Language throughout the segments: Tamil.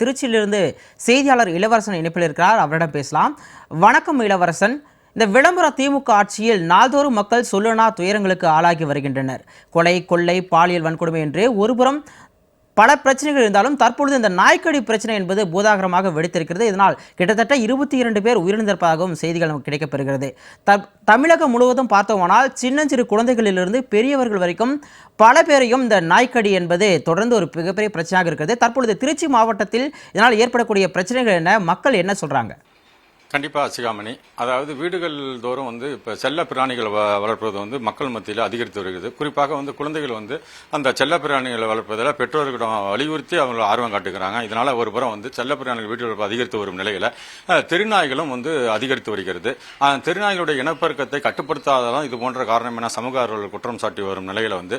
திருச்சியிலிருந்து செய்தியாளர் இளவரசன் இணைப்பில் இருக்கிறார் அவரிடம் பேசலாம். வணக்கம் இளவரசன். இந்த விளம்பர திமுக ஆட்சியில் நாள்தோறும் மக்கள் சொல்லுனா துயரங்களுக்கு ஆளாகி வருகின்றனர். கொலை கொள்ளை பாலியல் வன்கொடுமை என்று ஒருபுறம் பல பிரச்சனைகள் இருந்தாலும் தற்பொழுது இந்த நாய்க்கடி பிரச்சனை என்பது பூதாகரமாக வெடித்திருக்கிறது. இதனால் கிட்டத்தட்ட இருபத்தி இரண்டு பேர் உயிரிழந்திருப்பதாகவும் செய்திகள் நமக்கு கிடைக்கப்பெறுகிறது. தமிழகம் முழுவதும் பார்த்தோமானால் சின்னஞ்சிறு குழந்தைகளிலிருந்து பெரியவர்கள் வரைக்கும் பல பேரையும் இந்த நாய்க்கடி என்பது தொடர்ந்து ஒரு மிகப்பெரிய பிரச்சனையாக இருக்கிறது. தற்பொழுது திருச்சி மாவட்டத்தில் இதனால் ஏற்படக்கூடிய பிரச்சனைகள் என்ன? மக்கள் என்ன சொல்கிறாங்க கண்டிப்பாக அசிகாமணி அதாவது வீடுகள் தோறும் வந்து இப்போ செல்ல பிராணிகளை வ- வளர்ப்பது வந்து மக்கள் மத்தியில் அதிகரித்து வருகிறது. குறிப்பாக வந்து குழந்தைகள் வந்து அந்த செல்ல பிராணிகளை வளர்ப்பதில் பெற்றோர்களிடம் வலியுறுத்தி அவங்க ஆர்வம் காட்டுகிறாங்க. இதனால் ஒரு புறம் வந்து செல்ல பிராணிகள் வீட்டு வளர்ப்பு அதிகரித்து வரும் நிலையில் தெருநாய்களும் வந்து அதிகரித்து வருகிறது. அஹ், தெருநாய்களுடைய இனப்பெருக்கத்தை கட்டுப்படுத்தாததான் இது போன்ற காரணம் என சமூக ஆர்வலர்கள் குற்றம் சாட்டி வரும் நிலையில் வந்து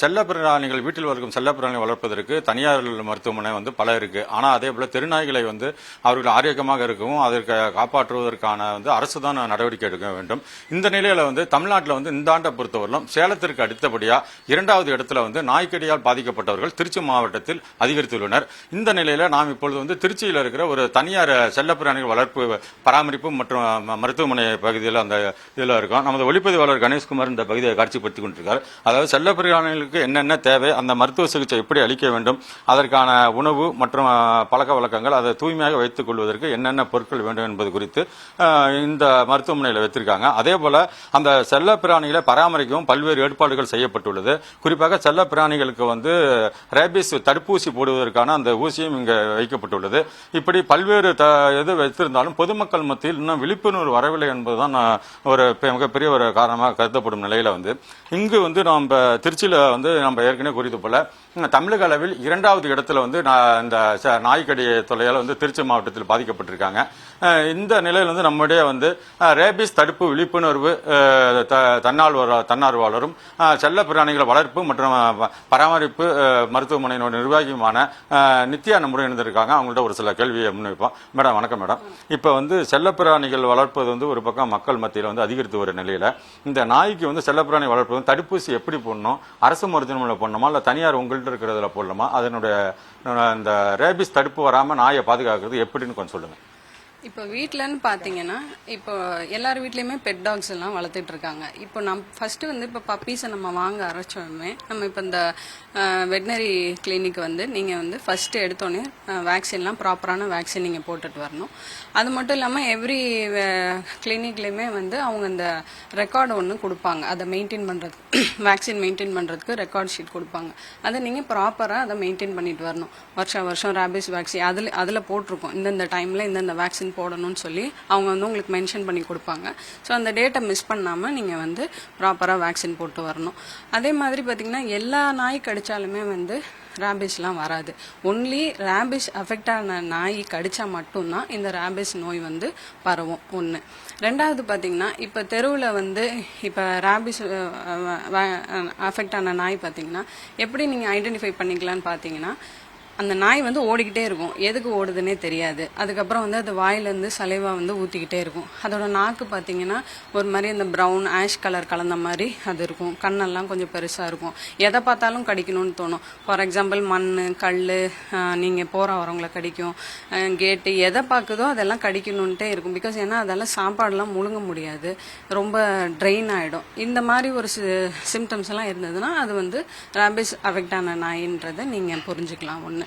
செல்ல பிராணிகள் வீட்டில் வளர்க்கும் செல்ல பிராணிகள் வளர்ப்பதற்கு தனியார் மருத்துவமனை வந்து பல இருக்குது ஆனால் அதே போல் தெருநாய்களை வந்து அவர்கள் ஆரோக்கியமாக இருக்கவும் அதற்கு காப்பாற்றுவதற்கான வந்து அரசு தான் நடவடிக்கை எடுக்க வேண்டும். இந்த நிலையில வந்து தமிழ்நாட்டில் வந்து இந்த ஆண்டை பொறுத்தவரையிலும் சேலத்திற்கு அடுத்தபடியா இரண்டாவது இடத்துல வந்து நாய்க்கடியால் பாதிக்கப்பட்டவர்கள் திருச்சி மாவட்டத்தில் அதிகரித்துள்ளனர். இந்த நிலையில நாம் இப்பொழுது வந்து திருச்சியில் இருக்கிற ஒரு தனியார் செல்லப்பிராணிகள் வளர்ப்பு பராமரிப்பு மற்றும் மருத்துவமனை பகுதியில் அந்த இதில் இருக்கோம். நமது ஒளிப்பதிவாளர் கணேஷ்குமார் இந்த பகுதியை காட்சிப்படுத்திக் கொண்டிருக்கார். அதாவது செல்லப்பிராணிகளுக்கு என்னென்ன தேவை அந்த மருத்துவ சிகிச்சை எப்படி அளிக்க வேண்டும் அதற்கான உணவு மற்றும் பழக்க வழக்கங்கள் அதை தூய்மையாக வைத்துக் கொள்வதற்கு என்னென்ன பொருட்கள் வேண்டும் என்பது குறித்து இந்த மருத்துவமனையில் வைத்திருக்காங்க அதே போல அந்த செல்ல பிராணிகளை பராமரிக்கவும் பல்வேறு ஏற்பாடுகள் செய்யப்பட்டுள்ளது. குறிப்பாக செல்ல பிராணிகளுக்கு வந்து ரேபிஸ் தடுப்பூசி போடுவதற்கான அந்த ஊசியும் இங்கு வைக்கப்பட்டுள்ளது. இப்படி பல்வேறு த- இது வைத்திருந்தாலும் பொதுமக்கள் மத்தியில் இன்னும் விழிப்புணர்வு வரவில்லை என்பதுதான் ஒரு பெ- மிகப்பெரிய ஒரு காரணமாக கருதப்படும் நிலையில் வந்து. இங்கு வந்து நம்ம திருச்சியில் வந்து நம்ம ஏற்கனவே குறித்து போல தமிழக அளவில் இரண்டாவது இடத்துல வந்து நான் இந்த ச- நாய்க்கடி தொல்லையால் வந்து திருச்சி மாவட்டத்தில் பாதிக்கப்பட்டிருக்காங்க. இந்த நிலையில் வந்து நம்முடைய வந்து ரேபிஸ் தடுப்பு விழிப்புணர்வு த- தன்னார்வ தன்னார்வலரும் செல்ல பிராணிகள் வளர்ப்பு மற்றும் பராமரிப்பு மருத்துவமனையினோட நிர்வாகியுமான நித்யா நம்முடன் இருந்திருக்காங்க அவங்கள்ட்ட ஒரு சில கேள்வியை முன்வைப்போம். மேடம் வணக்கம் மேடம். இப்போ வந்து செல்லப்பிராணிகள் வளர்ப்பது வந்து ஒரு பக்கம் மக்கள் மத்தியில் வந்து அதிகரித்து வர நிலையில் இந்த நாய்க்கு வந்து செல்லப்பிராணி வளர்ப்பது தடுப்பூசி எப்படி போடணும்? அரசு மருத்துவமனையில் போடணுமா? இல்லை தனியார் உங்கள்கிட்ட இருக்கிறதுல போடலாமா? அதனுடைய இந்த ரேபிஸ் தடுப்பு வராமல் நாயை பாதுகாக்கிறது எப்படின்னு கொஞ்சம் சொல்லுங்க. இப்போ வீட்டிலன்னு பார்த்தீங்கன்னா இப்போ எல்லார் வீட்லேயுமே பெட் டாக்ஸ் எல்லாம் வளர்த்துட்டு இருக்காங்க. இப்போ நம் ஃபஸ்ட்டு வந்து இப்போ பப்பீஸை நம்ம வாங்க அரைச்சோமே நம்ம இப்போ இந்த வெட்டினரி கிளினிக் வந்து நீங்கள் வந்து ஃபஸ்ட்டு எடுத்தோடனே வேக்சின்லாம் ப்ராப்பரான வேக்சின் நீங்கள் போட்டுட்டு வரணும். அது மட்டும் இல்லாமல் எவ்ரி கிளினிக்லேயுமே வந்து அவங்க இந்த ரெக்கார்டு ஒன்று கொடுப்பாங்க. அதை மெயின்டைன் பண்ணுறதுக்கு வேக்சின் மெயின்டைன் பண்ணுறதுக்கு ரெக்கார்ட் ஷீட் கொடுப்பாங்க. அதை நீங்கள் ப்ராப்பராக அதை மெயின்டைன் பண்ணிட்டு வரணும். வருஷம் வருஷம் ரேபிஸ் வேக்சின் அதில் அதில் போட்டிருக்கோம். இந்தந்த டைமில் இந்தந்த வேக்சின் போடணும்னு சொல்லி அவங்க வந்து உங்களுக்கு மென்ஷன் பண்ணி கொடுப்பாங்க. ஸோ அந்த டேட்டை மிஸ் பண்ணாமல் நீங்கள் வந்து ப்ராப்பராக வேக்சின் போட்டு வரணும். அதே மாதிரி பார்த்தீங்கன்னா எல்லா நாய் கடித்தாலுமே வந்து ரேபிஸ்லாம் வராது. ஒன்லி ரேபிஸ் அஃபெக்ட் ஆன நாய் கடித்தா மட்டும்தான் இந்த ரேபிஸ் நோய் வந்து பரவும். ஒன்று ரெண்டாவது பார்த்தீங்கன்னா இப்போ தெருவில் வந்து இப்போ ரேபிஸ் அஃபெக்ட் ஆன நாய் பார்த்தீங்கன்னா எப்படி நீங்கள் ஐடென்டிஃபை பண்ணிக்கலாம்னு பார்த்தீங்கன்னா அந்த நாய் வந்து ஓடிக்கிட்டே இருக்கும். எதுக்கு ஓடுதுன்னே தெரியாது. அதுக்கப்புறம் வந்து அது வாயிலேருந்து சலைவா வந்து ஊற்றிக்கிட்டே இருக்கும். அதோட நாக்கு பார்த்தீங்கன்னா ஒரு மாதிரி அந்த ப்ரௌன் ஆஷ் கலர் கலந்த மாதிரி அது இருக்கும். கண்ணெல்லாம் கொஞ்சம் பெருசாக இருக்கும். எதை பார்த்தாலும் கடிக்கணும்னு தோணும். ஃபார் எக்ஸாம்பிள் மண் கல் நீங்கள் போகிற வரவங்களை கடிக்கும். கேட்டு எதை பார்க்குதோ அதெல்லாம் கடிக்கணுன்ட்டே இருக்கும். பிகாஸ் ஏன்னா அதெல்லாம் சாப்பாடெல்லாம் முழுங்க முடியாது. ரொம்ப ட்ரெயின் ஆகிடும் இந்த மாதிரி ஒரு சிம்டம்ஸ் எல்லாம் இருந்ததுன்னா அது வந்து ரேபிஸ் அஃபெக்ட் ஆன நாயின்றதை நீங்கள் புரிஞ்சுக்கலாம் ஒன்று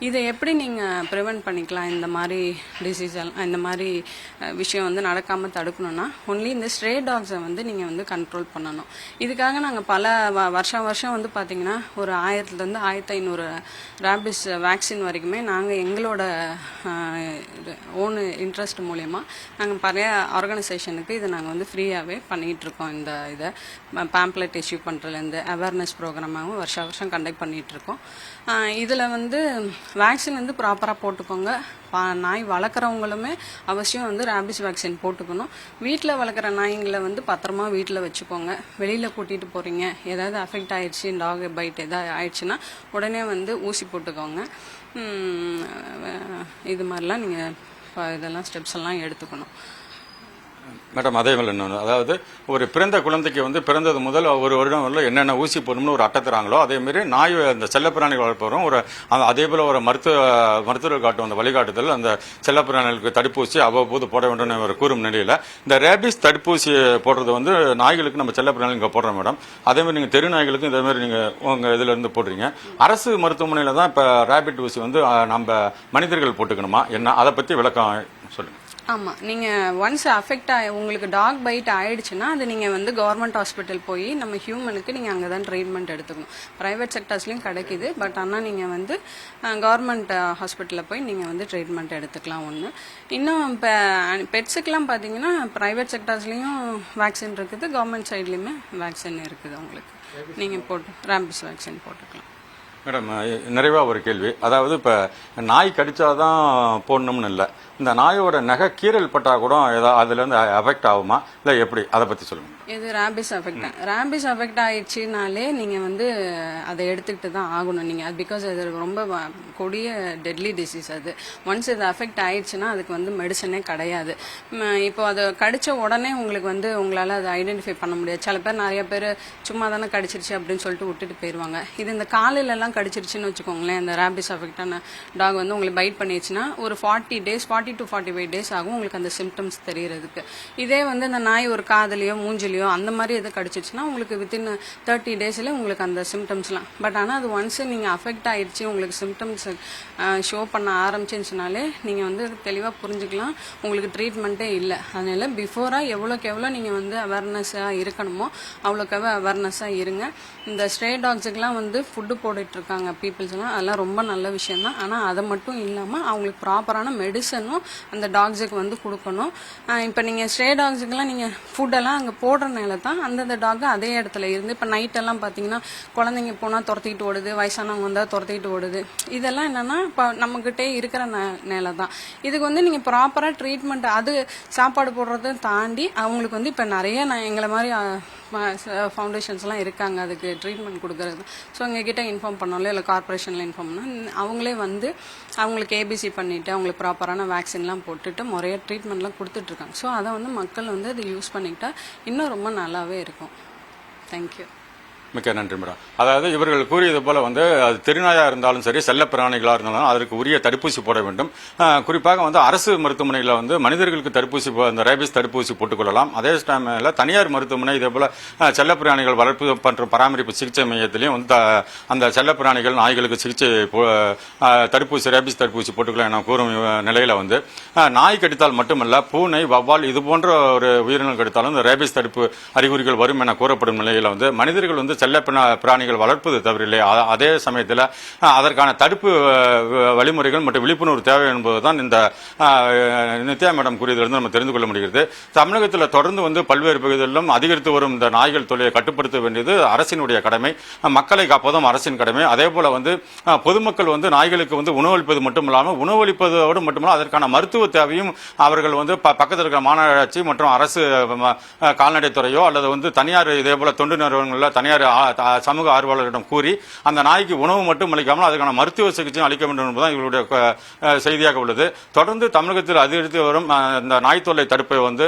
இதை எப்படி நீங்கள் ப்ரிவென்ட் பண்ணிக்கலாம் இந்த மாதிரி டிசீஸ் எல்லாம் இந்த மாதிரி விஷயம் வந்து நடக்காமல் தடுக்கணும்னா ஒன்லி இந்த ஸ்ட்ரே டாக்ஸை வந்து நீங்கள் வந்து கண்ட்ரோல் பண்ணணும். இதுக்காக நாங்கள் பல வ- வருஷம் வருஷம் வந்து பார்த்தீங்கன்னா ஒரு ஆயிரத்துலேருந்து ஆயிரத்தி ஐநூறு ரேபிஸ் வேக்சின் வரைக்குமே நாங்கள் எங்களோட ஓன் இன்ட்ரெஸ்ட் மூலயமா நாங்கள் பழைய ஆர்கனைசேஷனுக்கு இதை நாங்கள் வந்து ஃப்ரீயாகவே பண்ணிகிட்டு இருக்கோம் இந்த இதை. பேம்ப்ளெட் இஷ்யூ பண்ணுறதுலேருந்து அவேர்னஸ் ப்ரோக்ராமாகவும் வருஷம் வருஷம் கண்டக்ட் பண்ணிகிட்டு இருக்கோம். இதில் வந்து வேக்சின் வந்து ப்ராப்பராக போட்டுக்கோங்க. பா- நாய் வளர்க்குறவங்களுமே அவசியம் வந்து ரேபிஸ் வேக்சின் போட்டுக்கணும். வீட்டில் வளர்க்குற நாய்ங்களை வந்து பத்திரமா வீட்டில் வச்சுக்கோங்க. வெளியில் கூட்டிகிட்டு போகிறீங்க ஏதாவது அஃபெக்ட் ஆயிடுச்சு டாக் பைட் ஏதாவது ஆயிடுச்சுன்னா உடனே வந்து ஊசி போட்டுக்கோங்க. இது மாதிரிலாம் நீங்கள் இதெல்லாம் ஸ்டெப்ஸ் எல்லாம் எடுத்துக்கணும். மேடம் அதே மாதிரி இன்னொன்று அதாவது ஒரு பிறந்த குழந்தைக்கு வந்து பிறந்தது முதல் ஒரு வருடம் வரல என்னென்ன ஊசி போடணும்னு ஒரு அட்டை தராங்களோ அதேமாரி நாய் அந்த செல்லப்பிராணிகள் வளர்ப்பவரும் ஒரு அதே போல் ஒரு மருத்துவ மருத்துவர்கள் காட்டும் அந்த வழிகாட்டுதல் அந்த செல்லப்பிராணிகளுக்கு தடுப்பூசி அவ்வப்போது போட வேண்டும் அவர் கூறும் நிலையில் இந்த ரேபிஸ் தடுப்பூசி போடுறது வந்து நாய்களுக்கு நம்ம செல்லப்பிராணிகள் இங்கே போடுறோம் மேடம். அதேமாதிரி நீங்கள் தெரு நாய்களுக்கும் இதேமாரி நீங்கள் உங்கள் இதில் இருந்து போடுறீங்க. அரசு மருத்துவமனையில் தான் இப்போ ரேபிட் ஊசி வந்து நம்ம மனிதர்கள் போட்டுக்கணுமா? என்ன? அதை பற்றி விளக்கம் சொல்லுங்கள் ஆமாம் நீங்கள் ஒன்ஸ் அஃபெக்ட் ஆகி உங்களுக்கு டாக் பைட் ஆயிடுச்சுன்னா அது நீங்கள் வந்து கவர்மெண்ட் ஹாஸ்பிட்டல் போய் நம்ம ஹியூமனுக்கு நீங்கள் அங்கே தான் ட்ரீட்மெண்ட் எடுத்துக்கணும். ப்ரைவேட் செக்டர்ஸ்லயும் கிடைக்குது பட் ஆனால் நீங்கள் வந்து கவர்மெண்ட் ஹாஸ்பிட்டலில் போய் நீங்கள் வந்து ட்ரீட்மெண்ட் எடுத்துக்கலாம் ஒன்று இன்னும் இப்போ பெட்ஸுக்கெலாம் பார்த்தீங்கன்னா ப்ரைவேட் செக்டர்ஸ்லேயும் வேக்சின் இருக்குது கவர்மெண்ட் சைட்லேயுமே வேக்சின் இருக்குது உங்களுக்கு நீங்கள் போட்டு ரேம்பிஸ் வேக்சின் போட்டுக்கலாம். மேடம் நிறைவாக ஒரு கேள்வி. அதாவது இப்போ நாய் கடிச்சாதான் போடணும்னு இல்லை. இந்த நாயோட நகை கீறல் பட்டா கூட ஏதாவது அதுலேருந்து அஃபெக்ட் ஆகுமா? இல்லை எப்படி? அதை பற்றி சொல்லுங்க. இது ரேபிஸ் அஃபெக்ட் ரேபிஸ் அஃபெக்ட் ஆயிடுச்சுனாலே நீங்கள் வந்து அதை எடுத்துக்கிட்டு தான் ஆகணும். நீங்கள் அது பிகாஸ் அது ரொம்ப கொடிய டெட்லி டிசீஸ் அது. ஒன்ஸ் இது அஃபெக்ட் ஆயிடுச்சுன்னா அதுக்கு வந்து மெடிசனே கிடையாது. இப்போ அது கடித்த உடனே உங்களுக்கு வந்து உங்களால் அதை ஐடென்டிஃபை பண்ண முடியாது. சில பேர் நிறைய பேர் சும்மா தானே கடிச்சிருச்சு அப்படின்னு சொல்லிட்டு விட்டுட்டு போயிடுவாங்க இது இந்த காலையிலலாம் எல்லாம் கடிச்சிருச்சுன்னு வச்சுக்கோங்களேன் இந்த ரேபிஸ் அஃபெக்டான டாக் வந்து உங்களுக்கு பைட் பண்ணிடுச்சுன்னா ஒரு forty days forty to forty five days ஆகும் உங்களுக்கு அந்த சிம்டம்ஸ் தெரியறதுக்கு. இதே வந்து இந்த நாய் ஒரு காதுலயோ மூஞ்சிலையோ அந்த மாதிரி எது கடிச்சிச்சுன்னா உங்களுக்கு வித்தின் தேர்ட்டி டேஸில் உங்களுக்கு அந்த சிம்டம்ஸ்லாம் பட் ஆனால் அது ஒன்ஸ் நீங்கள் அஃபெக்ட் ஆயிடுச்சு உங்களுக்கு சிம்டம்ஸ் ஷோ பண்ண ஆரம்பிச்சிருச்சுனாலே நீங்கள் வந்து தெளிவாக புரிஞ்சுக்கலாம். உங்களுக்கு ட்ரீட்மெண்ட்டே இல்லை. அதனால பிஃபோராக எவ்வளோக்கு எவ்வளோ நீங்கள் வந்து அவேர்னஸாக இருக்கணுமோ அவ்வளோக்கு எவ்வளோ அவேர்னஸாக இருங்க. இந்த ஸ்ட்ரே டாக்ஸுக்கெலாம் வந்து ஃபுட்டு போட்டுட்டு இருக்காங்க பீப்புள்ஸ்லாம் அதெல்லாம் ரொம்ப நல்ல விஷயந்தான் ஆனால் அதை மட்டும் இல்லாமல் அவங்களுக்கு ப்ராப்பரான மெடிசனும் அந்த டாக்ஸுக்கு வந்து கொடுக்கணும். இப்போ நீங்கள் ஸ்ட்ரே டாக்ஸுக்கெல்லாம் நீங்கள் ஃபுட்டெல்லாம் அங்கே போடுறனால தான் அந்தந்த டாக் அதே இடத்துல இருந்து இப்போ நைட்டெல்லாம் பார்த்தீங்கன்னா குழந்தைங்க போனால் துரத்திக்கிட்டு ஓடுது வயசானவங்க வந்தால் துரத்திக்கிட்டு ஓடுது. இதெல்லாம் என்னென்னா இப்போ நம்மக்கிட்டே இருக்கிற ந நேல தான் இதுக்கு வந்து நீங்கள் ப்ராப்பராக ட்ரீட்மெண்ட் அது சாப்பாடு போடுறதும் தாண்டி அவங்களுக்கு வந்து இப்போ நிறைய நான் எங்களை மாதிரி ஃபவுண்டேஷன்ஸ்லாம் இருக்காங்க. அதுக்கு ட்ரீட்மெண்ட் கொடுக்கறது. ஸோ எங்ககிட்ட இன்ஃபார்ம் பண்ணாலும் இல்லை கார்பரேஷனில் இன்ஃபார்ம் பண்ணால் அவங்களே வந்து அவங்களுக்கு ஏபிசி பண்ணிவிட்டு அவங்களுக்கு ப்ராப்பரான வேக்சின்லாம் போட்டுட்டு முறையாக ட்ரீட்மெண்ட்லாம் கொடுத்துட்ருக்காங்க ஸோ அதை வந்து மக்கள் வந்து அதை யூஸ் பண்ணிக்கிட்டால் இன்னும் ரொம்ப நல்லாவே இருக்கும். தேங்க்யூ மிக்க நன்றி மேடம். அதாவது இவர்கள் கூறியது போல வந்து அது தெருநாயா இருந்தாலும் சரி செல்ல பிராணிகளாக இருந்தாலும் அதற்கு உரிய தடுப்பூசி போட வேண்டும். குறிப்பாக வந்து அரசு மருத்துவமனையில் வந்து மனிதர்களுக்கு தடுப்பூசி போ- அந்த ரேபிஸ் தடுப்பூசி போட்டுக்கொள்ளலாம். அதே டைமில் தனியார் மருத்துவமனை இதே போல செல்ல பிராணிகள் வளர்ப்பு மற்றும் பராமரிப்பு சிகிச்சை மையத்திலையும் வந்து அந்த செல்ல பிராணிகள் நாய்களுக்கு சிகிச்சை போ- தடுப்பூசி ரேபிஸ் தடுப்பூசி போட்டுக்கலாம் என கூறும் நிலையில் வந்து நாய் கடித்தால் மட்டுமல்ல பூனை வவ்வால் இது போன்ற ஒரு உயிரினம் கடித்தாலும் இந்த ரேபிஸ் தடுப்பு அறிகுறிகள் வரும் என கூறப்படும் நிலையில் வந்து மனிதர்கள் வந்து செல்ல பிராணிகள் வளர்ப்பது தவறில்லை. அதே சமயத்தில் அதற்கான தடுப்பு வ- வழிமுறைகள் மற்றும் விழிப்புணர்வு தேவை என்பதுதான் இந்த நித்யா மேடம் கூறியதிலிருந்து நம்ம தெரிந்து கொள்ள முடிகிறது. தமிழகத்தில் தொடர்ந்து வந்து பல்வேறு பகுதிகளிலும் அதிகரித்து வரும் இந்த நாய்கள் தொழிலை கட்டுப்படுத்த வேண்டியது அரசினுடைய கடமை. மக்களை காப்பதும் அரசின் கடமை. அதே போல வந்து பொதுமக்கள் வந்து நாய்களுக்கு வந்து உணவளிப்பது மட்டுமில்லாமல் உணவளிப்பதோடு மட்டுமல்ல அதற்கான மருத்துவ தேவையும் அவர்கள் வந்து ப- பக்கத்தில் இருக்கிற மாநகராட்சி மற்றும் அரசு கால்நடைத்துறையோ அல்லது வந்து தனியார் இதே போல தொண்டு நிறுவனங்களில் தனியார் சமூக ஆர்வலர்களிடம் கூறி அந்த நாய்க்கு உணவு மட்டும் அளிக்காமல் அதுக்கான மருத்துவ சிகிச்சையும் அளிக்க வேண்டும் என்பதுதான் இவருடைய செய்தியாக உள்ளது. தொடர்ந்து தமிழகத்தில் அதிகரித்து வரும் இந்த நாய் தொல்லை தடுப்பை வந்து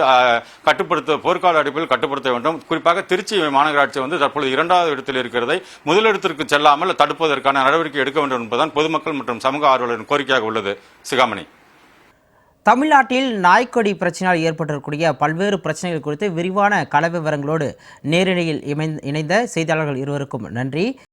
கட்டுப்படுத்த போர்க்கால அடிப்பில் கட்டுப்படுத்த வேண்டும். குறிப்பாக திருச்சி மாநகராட்சி வந்து தற்பொழுது இரண்டாவது இடத்தில் இருக்கிறதை முதலிடத்திற்கு செல்லாமல் தடுப்பதற்கான நடவடிக்கை எடுக்க வேண்டும் என்பதுதான் பொதுமக்கள் மற்றும் சமூக ஆர்வலரின் கோரிக்கையாக உள்ளது. சிகாமணி. தமிழ்நாட்டில் நாய்க்கொடி பிரச்சனையால் ஏற்பட்டிருக்கக்கூடிய பல்வேறு பிரச்சனைகள் குறித்து விரிவான கள விவரங்களோடு நேரடியில் இணைந்த செய்தியாளர்கள் இருவருக்கும் நன்றி.